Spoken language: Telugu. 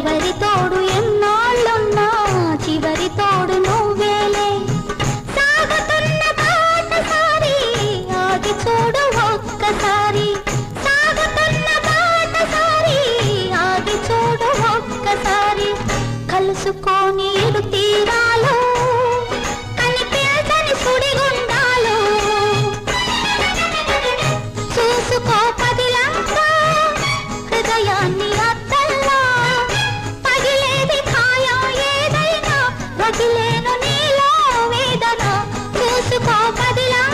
ఎవరి తోడు ఎన్నాళ్ళున్నా చివరి తోడు నువ్వేలే. సాగుతున్న ఆగి చూడు ఒక్కసారి. సాగుతున్న పాటసారి ఆగి చూడు ఒక్కసారి. కలుసుకొని ఇరు తీరాలో